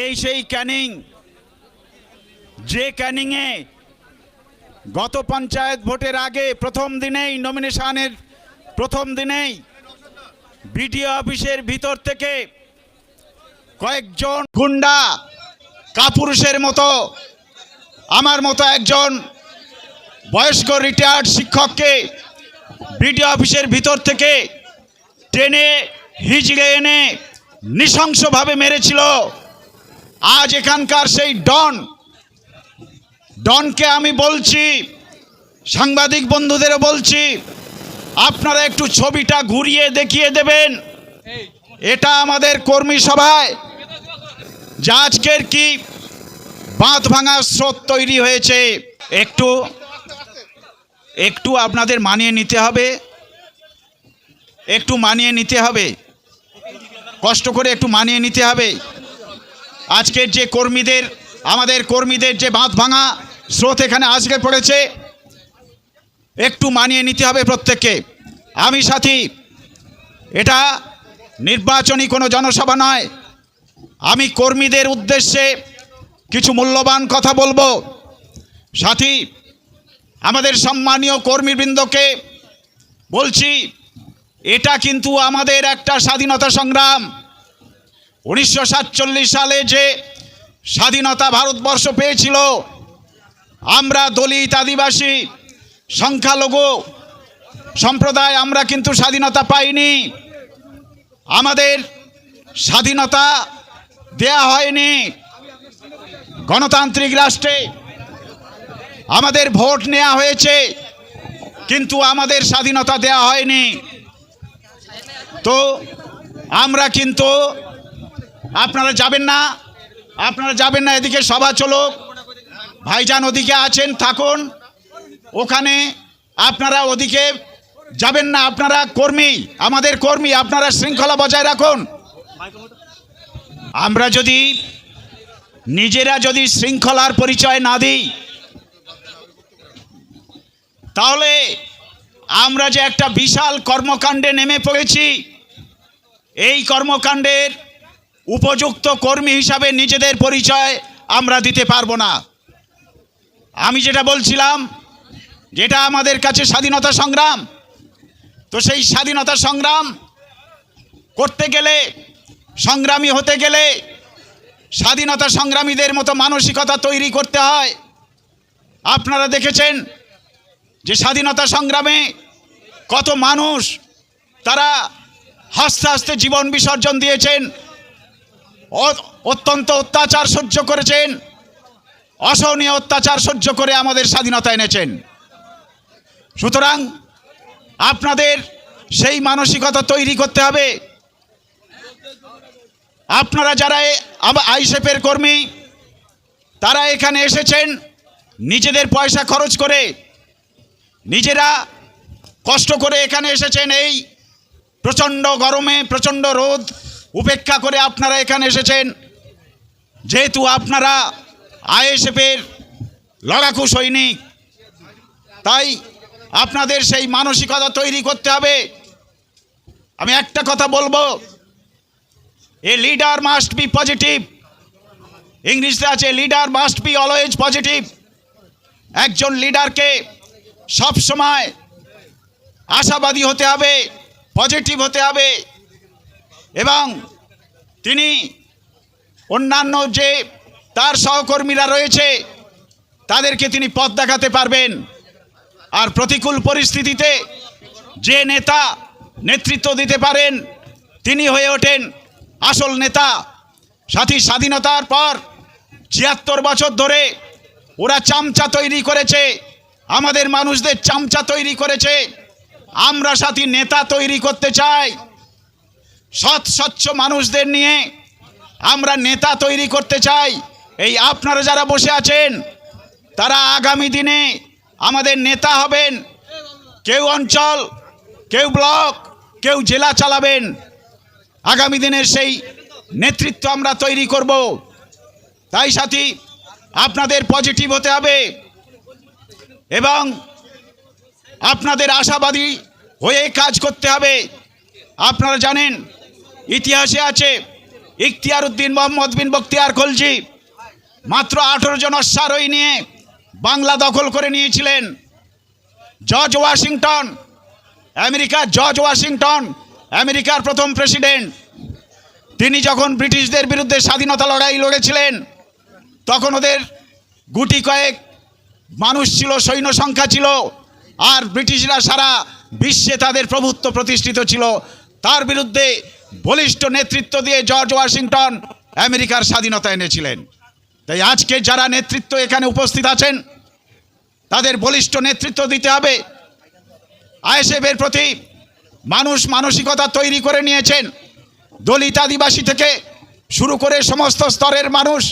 এই সেই ক্যানিং, যে ক্যানিংয়ে গত পঞ্চায়েত ভোটের আগে প্রথম দিনেই নমিনেশনের প্রথম দিনেই বিডিও অফিসের ভিতর থেকে কয়েকজন গুন্ডা কাপুরুষের মতো, আমার মতো একজন বয়স্ক রিটায়ার্ড শিক্ষককে বিডিও অফিসের ভিতর থেকে টেনে হিজড়ে এনে নৃশংসভাবে মেরেছিল। আজ এখানকার সেই ডন, ডনকে আমি বলছি, সাংবাদিক বন্ধুদেরও বলছি, আপনারা একটু ছবিটা ঘুরিয়ে দেখিয়ে দেবেন। এটা আমাদের কর্মী সভায়, যা আজকের কি বাঁধ ভাঙা স্রোত তৈরি হয়েছে। একটু একটু আপনাদের মানিয়ে নিতে হবে। একটু মানিয়ে নিতে হবে। কষ্ট করে একটু মানিয়ে নিতে হবে। আজকের যে কর্মীদের, আমাদের কর্মীদের যে বাঁধ ভাঙা স্রোত এখানে আজকে পড়েছে, একটু মানিয়ে নিতে হবে প্রত্যেককে। আমি সাথী, এটা নির্বাচনী কোনো জনসভা নয়। আমি কর্মীদের উদ্দেশ্যে কিছু মূল্যবান কথা বলব। সাথী, আমাদের সম্মানীয় কর্মীবৃন্দকে বলছি, এটা কিন্তু আমাদের একটা স্বাধীনতা সংগ্রাম। উনিশশো সাতচল্লিশ সালে যে স্বাধীনতা ভারতবর্ষ পেয়েছিল, আমরা দলিত আদিবাসী, সংখ্যালঘু সম্প্রদায় আমরা কিন্তু স্বাধীনতা পাইনি। আমাদের স্বাধীনতা দেয়া হয়নি গণতান্ত্রিক রাষ্ট্রে। আমাদের ভোট নেওয়া হয়েছে, কিন্তু আমাদের স্বাধীনতা দেয়া হয়নি। তো আমরা কিন্তু আপনারা যাবেন না? আপনারা যাবেন না? এদিকে সভা চলুক। ভাইজান ওদিকে আছেন, থাকুন। ওখানে আপনারা ওদিকে যাবেন না? আপনারা কর্মী, আমাদের কর্মী, আপনারা শৃঙ্খলা বজায় রাখুন। আমরা যদি নিজেরা যদি শৃঙ্খলার পরিচয় না দিই, তাহলে আমরা যে একটা বিশাল কর্মকাণ্ডে নেমে পড়েছি। এই কর্মকাণ্ডের উপযুক্ত কর্মী হিসাবে নিজেদের পরিচয় আমরা দিতে পারব না। আমি যেটা বলছিলাম, যেটা আমাদের কাছে স্বাধীনতা সংগ্রাম, তো সেই স্বাধীনতা সংগ্রাম করতে গেলে, সংগ্রামী হতে গেলে স্বাধীনতা সংগ্রামীদের মতো মানসিকতা তৈরি করতে হয়। আপনারা দেখেছেন যে স্বাধীনতা সংগ্রামে কত মানুষ তারা হাসতে হাসতে জীবন বিসর্জন দিয়েছেন। অত্যন্ত অত্যাচার সহ্য করেছেন। অসহনীয় অত্যাচার সহ্য করে আমাদের স্বাধীনতা এনেছেন। সুতরাং আপনাদের সেই মানসিকতা তৈরি করতে হবে। আপনারা যারা আইসেফের কর্মী, তারা এখানে এসেছেন নিজেদের পয়সা খরচ করে। নিজেরা কষ্ট করে এখানে এসেছেন এই প্রচণ্ড গরমে, প্রচণ্ড রোদ উপেক্ষা করে আপনারা এখানে এসেছেন। যেহেতু আপনারা আইএসএফের লড়াকু সৈনিক, তাই আপনাদের সেই মানসিকতা তৈরি করতে হবে। আমি একটা কথা বলব, a leader must be positive ইংলিশে আছে leader must be always positive একজন লিডারকে সব সময় আশাবাদী হতে হবে পজিটিভ হতে হবে। এবং তিনি অন্যান্য যে তার সহকর্মীরা রয়েছে, তাদেরকে তিনি পথ দেখাতে পারবেন। আর প্রতিকূল পরিস্থিতিতে যে নেতা নেতৃত্ব দিতে পারেন, তিনি হয়ে ওঠেন আসল নেতা। সাথী স্বাধীনতার পর ছিয়াত্তর বছর ধরে ওরা চামচা তৈরি করেছে, আমাদের মানুষদের চামচা তৈরি করেছে। আমরা সাথী নেতা তৈরি করতে চাই। সৎ, স্বচ্ছ মানুষদের নিয়ে আমরা নেতা তৈরি করতে চাই। এই আপনারা যারা বসে আছেন, তারা আগামী দিনে আমাদের নেতা হবেন। কেউ অঞ্চল, কেউ ব্লক, কেউ জেলা চালাবেন। আগামী দিনের সেই নেতৃত্ব আমরা তৈরি করব। তাই সাথী, আপনাদের পজিটিভ হতে হবে এবং আপনাদের আশাবাদী হয়ে কাজ করতে হবে। আপনারা জানেন ইতিহাসে আছে ইখতিয়ার উদ্দিন মোহাম্মদ বিন বখতিয়ার খলজি। মাত্র আঠেরো জন অশ্বারোহী নিয়ে বাংলা দখল করে নিয়েছিলেন। জর্জ ওয়াশিংটন, আমেরিকার জর্জ ওয়াশিংটন, আমেরিকার প্রথম প্রেসিডেন্ট। তিনি যখন ব্রিটিশদের বিরুদ্ধে স্বাধীনতা লড়াই লড়েছিলেন, তখন ওদের গুটি কয়েক মানুষ ছিল, সৈন্য সংখ্যা ছিল, আর ব্রিটিশরা সারা বিশ্বে তাদের প্রভুত্ব প্রতিষ্ঠিত ছিল। তার বিরুদ্ধে বলিষ্ঠ নেতৃত্ব দিয়ে জর্জ ওয়াশিংটন আমেরিকার স্বাধীনতা এনেছিলেন। তাই আজকে যারা নেতৃত্ব এখানে উপস্থিত আছেন, তাদের বলিষ্ঠ নেতৃত্ব দিতে হবে। আইএসএফের প্রতি মানুষ মানসিকতা তৈরি করে নিয়েছেন। দলিত আদিবাসী থেকে শুরু করে সমস্ত স্তরের মানুষ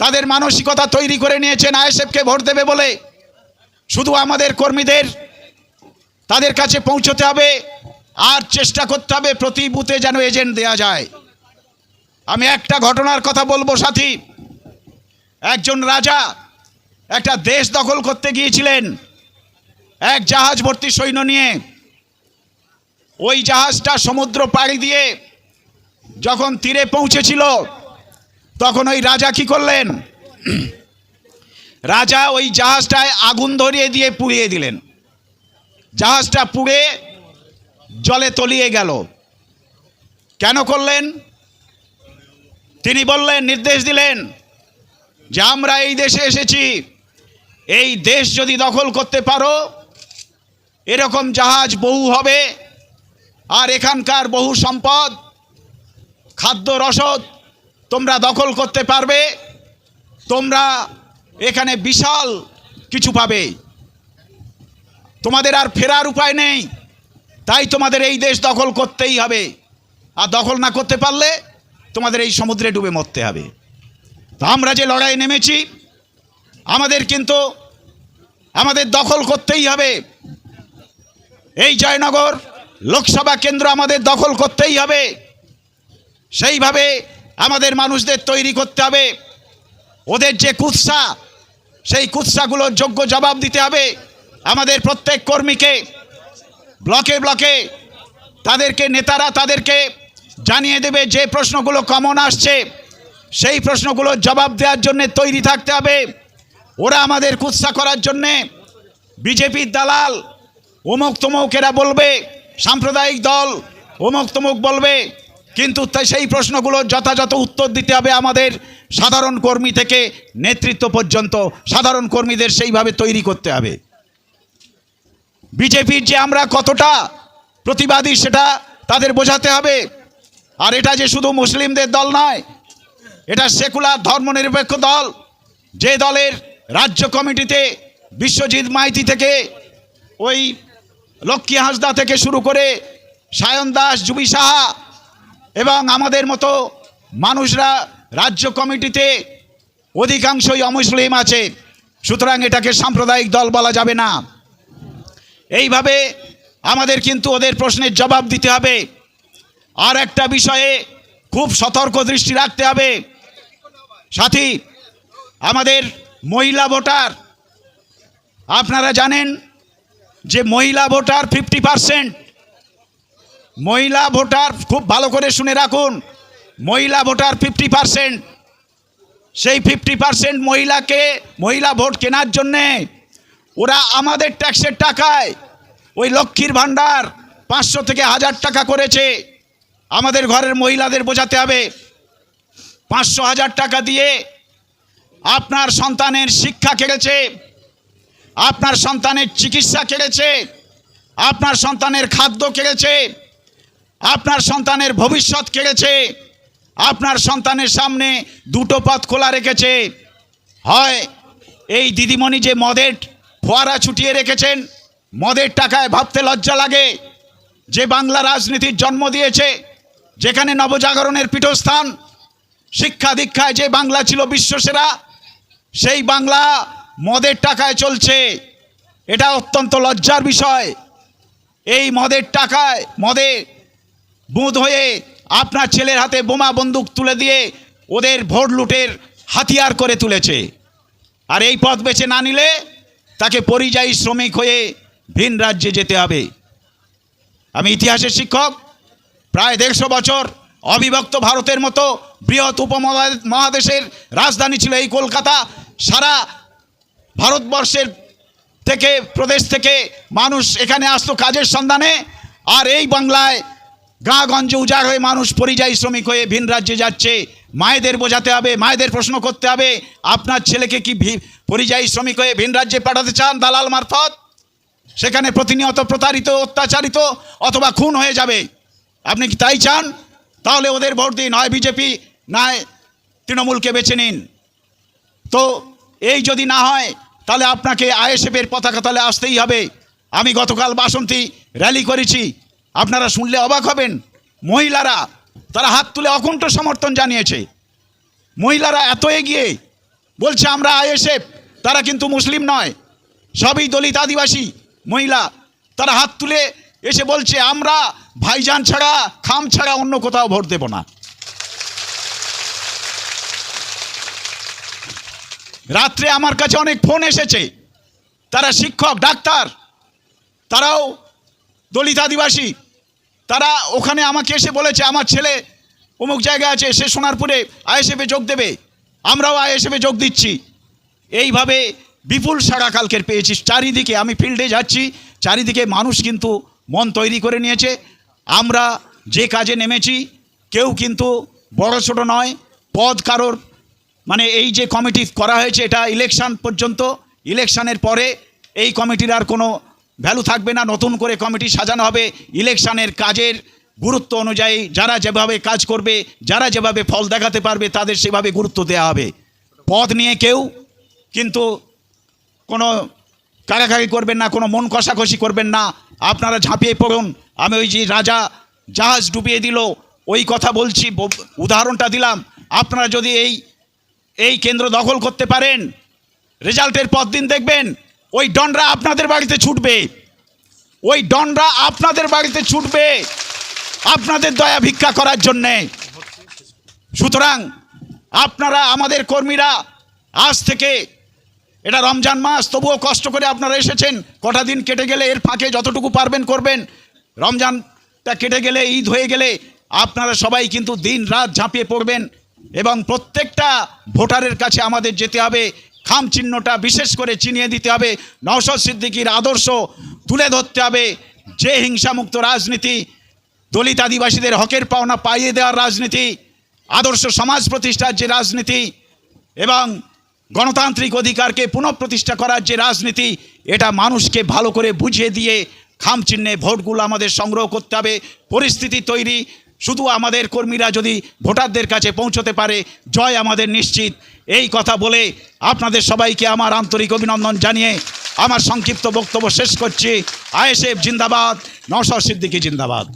তাদের মানসিকতা তৈরি করে নিয়েছেন, আইএসএফকে ভোট দেবে বলে। শুধু আমাদের কর্মীদের তাদের কাছে পৌঁছতে হবে। আর চেষ্টা করতে হবে প্রতি বুথে যেন এজেন্ট দেয়া যায়। আমি একটা ঘটনার কথা বলব সাথী। একজন রাজা একটা দেশ দখল করতে গিয়েছিলেন এক জাহাজ ভর্তি সৈন্য নিয়ে। ওই জাহাজটা সমুদ্র পাড়ি দিয়ে যখন তীরে পৌঁছেছিল, তখন ওই রাজা কি করলেন? রাজা ওই জাহাজটায় আগুন ধরিয়ে দিয়ে পুড়িয়ে দিলেন। জাহাজটা পুড়ে জলে তলিয়ে গেল। কেন করলেন? তিনি বললেন, নির্দেশ দিলেন যে আমরা এই দেশে এসেছি। এই দেশ যদি দখল করতে পারো, এরকম জাহাজ বহু হবে, আর এখানকার বহু সম্পদ, খাদ্য রসদ তোমরা দখল করতে পারবে, তোমরা এখানে বিশাল কিছু পাবে। তোমাদের আর ফেরার উপায় নেই। তাই তোমাদের এই দেশ দখল করতেই হবে। আর দখল না করতে পারলে তোমাদের এই সমুদ্রে ডুবে মরতে হবে। তো আমরা যে লড়াই নেমেছি, আমাদের কিন্তু আমাদের দখল করতেই হবে। এই জয়নগর লোকসভা কেন্দ্র আমাদের দখল করতেই হবে। সেইভাবে আমাদের মানুষদের তৈরি করতে হবে। ওদের যে কুৎসা, সেই কুৎসাগুলোর যোগ্য জবাব দিতে হবে আমাদের প্রত্যেক কর্মীকে। ব্লকে ব্লকে তাদেরকে, নেতারা তাদেরকে জানিয়ে দেবে যে প্রশ্নগুলো কমন আসছে। সেই প্রশ্নগুলোর জবাব দেওয়ার জন্য তৈরি থাকতে হবে। ওরা আমাদের কুৎসা করার জন্যে বিজেপির দালাল অমুক তমুক এরা বলবে, সাম্প্রদায়িক দল অমুক তমুক বলবে। কিন্তু তাই সেই প্রশ্নগুলোর যথাযথ উত্তর দিতে হবে আমাদের সাধারণ কর্মী থেকে নেতৃত্ব পর্যন্ত। সাধারণ কর্মীদের সেইভাবে তৈরি করতে হবে। বিজেপির যে আমরা কতটা প্রতিবাদী সেটা তাদের বোঝাতে হবে। আর এটা যে শুধু মুসলিমদের দল নয়, এটা সেকুলার ধর্মনিরপেক্ষ দল। যে দলের রাজ্য কমিটিতে বিশ্বজিৎ মাইতি থেকে, ওই লক্ষ্মী হাঁসদা থেকে শুরু করে সায়ন দাস, জুবি সাহা এবং আমাদের মতো মানুষরা রাজ্য কমিটিতে অধিকাংশই অমুসলিম আছে। সুতরাং এটাকে সাম্প্রদায়িক দল বলা যাবে না। এইভাবে আমাদের কিন্তু ওদের প্রশ্নের জবাব দিতে হবে। আর একটা বিষয়ে খুব সতর্ক দৃষ্টি রাখতে হবে। সাথী, আমাদের মহিলা ভোটার, আপনারা জানেন যে মহিলা ভোটার ফিফটি পারসেন্ট। মহিলা ভোটার খুব ভালো করে শুনে রাখুন, মহিলা ভোটার ফিফটি পারসেন্ট। সেই ফিফটি পারসেন্ট মহিলাকে, মহিলা ভোট কেনার জন্যে ওরা আমাদের ট্যাক্সের টাকায় ওই লক্ষ্মীর ভাণ্ডার পাঁচশো থেকে হাজার টাকা করেছে। আমাদের ঘরের মহিলাদের বোঝাতে হবে। পাঁচশো হাজার টাকা দিয়ে আপনার সন্তানের শিক্ষা কেড়েছে, আপনার সন্তানের চিকিৎসা কেড়েছে, আপনার সন্তানের খাদ্য কেড়েছে, আপনার সন্তানের ভবিষ্যৎ কেড়েছে, আপনার সন্তানের সামনে দুটো পথ খোলা রেখেছে। হয় এই দিদিমণি যে মদের ফোয়ারা ছুটিয়ে রেখেছেন। মদের টাকায় ভাবতে লজ্জা লাগে। যে বাংলা রাজনীতির জন্ম দিয়েছে, যেখানে নবজাগরণের পীঠস্থান, শিক্ষা দীক্ষায় যে বাংলা ছিল বিশ্বসেরা, সেই বাংলা মদের টাকায় চলছে। এটা অত্যন্ত লজ্জার বিষয়। এই মদের টাকায়, মদে বুঁদ হয়ে আপনার ছেলের হাতে বোমা বন্দুক তুলে দিয়ে ওদের ভোট লুটের হাতিয়ার করে তুলেছে। আর এই পথ বেছে না নিলে তাকে পরিযায়ী শ্রমিক হয়ে ভিন রাজ্যে যেতে হবে। আমি ইতিহাসের শিক্ষক, প্রায় দেড়শো বছর অবিভক্ত ভারতের মতো বৃহৎ উপমহা- মহাদেশের রাজধানী ছিল এই কলকাতা। সারা ভারতবর্ষের থেকে, প্রদেশ থেকে মানুষ এখানে আসতো কাজের সন্ধানে। আর এই বাংলায় গাঁগঞ্জে উজাড় হয়ে মানুষ পরিযায়ী শ্রমিক হয়ে ভিন রাজ্যে যাচ্ছে। মায়েদের বোঝাতে হবে, মায়েদের প্রশ্ন করতে হবে, আপনার ছেলেকে কি পরিযায়ী শ্রমিক হয়ে ভিন রাজ্যে পাঠাতে চান দালাল মারফত? সেখানে প্রতিনিয়ত প্রতারিত, অত্যাচারিত অথবা খুন হয়ে যাবে। আপনি কি তাই চান? তাহলে ওদের ভোট দিন, হয় বিজেপি, নয় তৃণমূলকে বেছে নিন। তো এই যদি না হয়, তাহলে আপনাকে আইএসএফের পতাকা তলে আসতেই হবে। আমি গতকাল বাসন্তী র্যালি করেছি। আপনারা শুনলে অবাক হবেন। মহিলারা তারা হাত তুলে অকুণ্ঠ সমর্থন জানিয়েছে। মহিলারা এত এগিয়ে বলছে, আমরা আইএসএফ, তারা কিন্তু মুসলিম নয়। সবই দলিত আদিবাসী মহিলা। তারা হাত তুলে এসে বলছে, আমরা ভাইজান ছাড়া, খাম ছাড়া অন্য কোথাও ভোট দেব না। রাত্রে আমার কাছে অনেক ফোন এসেছে। তারা শিক্ষক, ডাক্তার, তারাও দলিত আদিবাসী। তারা ওখানে আমাকে এসে বলেছে, আমার ছেলে অমুক জায়গায় আছে, সে সোনারপুরে আইএসএফে যোগ দেবে। আমরাও আইএসএফে যোগ দিচ্ছি। এইভাবে বিপুল সাড়া কালকের পেয়েছি। চারিদিকে আমি ফিল্ডে যাচ্ছি, চারিদিকে মানুষ কিন্তু মন তৈরি করে নিয়েছে। আমরা যে কাজে নেমেছি, কেউ কিন্তু বড় ছোট নয়, পদ কারোর মানে এই যে কমিটি করা হয়েছে, এটা ইলেকশান পর্যন্ত, ইলেকশানের পরে এই কমিটির আর কোনো ভ্যালু থাকবে না, নতুন করে কমিটি সাজানো হবে। ইলেকশনের কাজের গুরুত্ব অনুযায়ী যারা যেভাবে কাজ করবে, যারা যেভাবে ফল দেখাতে পারবে, তাদের সেভাবে গুরুত্ব দেওয়া হবে। পদ নিয়ে কেউ কিন্তু কোনো কারাকারি করবেন না, কোনো মন কষাকষি করবেন না। আপনারা ঝাঁপিয়ে পড়ুন। আমি ওই যে রাজা জাহাজ ডুবিয়ে দিল, ওই কথা বলছি উদাহরণটা দিলাম। আপনারা যদি এই এই কেন্দ্র দখল করতে পারেন, রেজাল্টের পর দিন দেখবেন ওই ডনরা আপনাদের বাড়িতে ছুটবে। ওই ডনরা আপনাদের বাড়িতে ছুটবে আপনাদের দয়া ভিক্ষা করার জন্যে। সুতরাং আপনারা, আমাদের কর্মীরা, আজ থেকে এটা রমজান মাস, তবুও কষ্ট করে আপনারা এসেছেন। কটা দিন কেটে গেলে এর ফাঁকে যতটুকু পারবেন করবেন। রমজানটা কেটে গেলে, ঈদ হয়ে গেলে আপনারা সবাই কিন্তু দিন রাত ঝাঁপিয়ে পড়বেন এবং প্রত্যেকটা ভোটারের কাছে আমাদের যেতে হবে। খাম চিহ্নটা বিশেষ করে চিনিয়ে দিতে হবে। নওশদ সিদ্দিকির আদর্শ তুলে ধরতে হবে। যে হিংসামুক্ত রাজনীতি। দলিত আদিবাসীদের হকের পাওনা পাইয়ে দেওয়ার রাজনীতি। আদর্শ সমাজ প্রতিষ্ঠার যে রাজনীতি এবং গণতান্ত্রিক অধিকারকে পুনঃপ্রতিষ্ঠা করার যে রাজনীতি, এটা মানুষকে ভালো করে বুঝিয়ে দিয়ে খাম চিহ্নে ভোটগুলো আমাদের সংগ্রহ করতে হবে। পরিস্থিতি তৈরি। শুধু আমাদের কর্মীরা যদি ভোটারদের কাছে পৌঁছতে পারে, জয় আমাদের নিশ্চিত। এই কথা বলে আপনাদের সবাইকে আমার আন্তরিক অভিনন্দন জানিয়ে আমার সংক্ষিপ্ত বক্তব্য শেষ করছি। আইএসএফ জিন্দাবাদ, নওশাদ সিদ্দিকী জিন্দাবাদ।